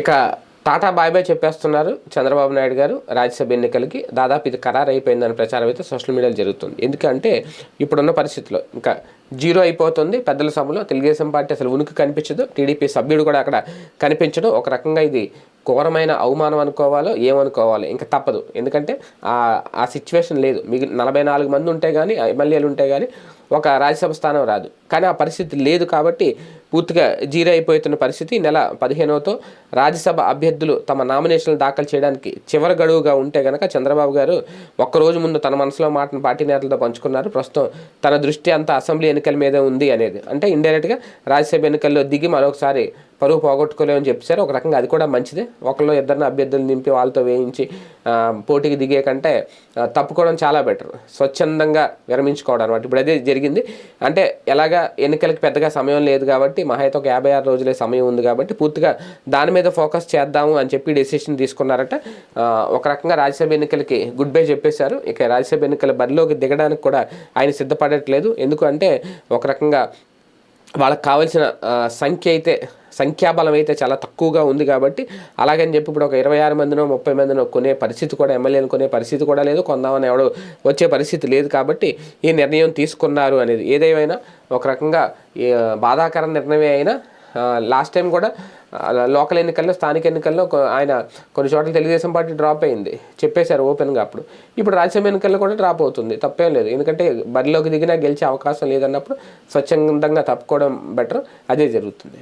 ఇక Tata bye bye చెప్పేస్తున్నారు చంద్రబాబు నాయుడు గారు. రాజ్యసభ ఎన్నికలకి దాదాపు ఇది ఖరారు అయిపోయిందనే ప్రచారం అయితే సోషల్ మీడియాలో జరుగుతుంది. ఎందుకంటే ఇప్పుడున్న పరిస్థితిలో ఇంకా జీరో అయిపోతుంది. పెద్దల సభలో తెలుగుదేశం పార్టీ అసలు ఉనికి కనిపించదు. టీడీపీ సభ్యుడు కూడా అక్కడ కనిపించడం. ఒక రకంగా ఇది ఘోరమైన అవమానం అనుకోవాలో ఏమనుకోవాలో? ఇంకా తప్పదు. ఎందుకంటే ఆ ఆ సిచ్యువేషన్ లేదు. మిగిలిన నలభై నాలుగు మంది ఉంటే కానీ ఎమ్మెల్యేలు ఉంటే కానీ ఒక రాజ్యసభ స్థానం రాదు. కానీ ఆ పరిస్థితి లేదు కాబట్టి పూర్తిగా జీరో అయిపోతున్న పరిస్థితి. నెల పదిహేనవతో రాజ్యసభ అభ్యర్థులు తమ నామినేషన్లు దాఖలు చేయడానికి చివరి గడువుగా ఉంటే కనుక చంద్రబాబు గారు ఒక్కరోజు ముందు తన మనసులో మాటను పార్టీ నేతలతో పంచుకున్నారు. ప్రస్తుతం తన దృష్టి అంతా అసెంబ్లీ ఎన్నికల మీదే ఉంది అనేది. అంటే ఇండైరెక్ట్గా రాజ్యసభ ఎన్నికల్లో దిగి మరొకసారి పరువు పోగొట్టుకోలేమని చెప్పారు ఒక రకంగా అది కూడా మంచిదే. ఒకళ్ళు ఇద్దరిని అభ్యర్థులు నింపి వాళ్ళతో వేయించి పోటీకి దిగే కంటే తప్పుకోవడం చాలా బెటర్ స్వచ్ఛందంగా విరమించుకోవడం అనమాట ఇప్పుడు అదే జరిగింది. అంటే ఎలాగా ఎన్నికలకు పెద్దగా సమయం లేదు కాబట్టి మహా అయితే ఒక యాభై ఆరు రోజులే సమయం ఉంది కాబట్టి పూర్తిగా దాని మీద ఫోకస్ చేద్దాము అని చెప్పి డెసిషన్ తీసుకున్నారట. ఒక రకంగా రాజ్యసభ ఎన్నికలకి గుడ్ బై చెప్పేశారు. ఇక రాజ్యసభ ఎన్నికల బరిలోకి దిగడానికి కూడా ఆయన సిద్ధపడట్లేదు. ఎందుకంటే ఒక రకంగా వాళ్ళకి కావాల్సిన సంఖ్య అయితే సంఖ్యాబలం అయితే చాలా తక్కువగా ఉంది కాబట్టి అలాగని చెప్పి ఇప్పుడు ఒక ఇరవై ఆరు మందినో ముప్పై మందినో కొనే పరిస్థితి కూడా ఎమ్మెల్యేలు కొనే పరిస్థితి కూడా లేదు. కొందామని ఎవడు వచ్చే పరిస్థితి లేదు కాబట్టి ఈ నిర్ణయం తీసుకున్నారు అనేది. ఏదేమైనా ఒక రకంగా బాధాకర నిర్ణయం అయినా లాస్ట్ టైం కూడా లోకల్ ఎన్నికల్లో స్థానిక ఎన్నికల్లో ఆయన కొన్ని చోట్ల తెలుగుదేశం పార్టీ డ్రాప్ అయింది. చెప్పేశారు ఓపెన్గా అప్పుడు. ఇప్పుడు రాజ్యసభ ఎన్నికల్లో కూడా డ్రాప్ అవుతుంది. తప్పేం లేదు. ఎందుకంటే బరిలోకి దిగినా గెలిచే అవకాశం లేదన్నప్పుడు స్వచ్ఛందంగా తప్పుకోవడం బెటర్ అదే జరుగుతుంది.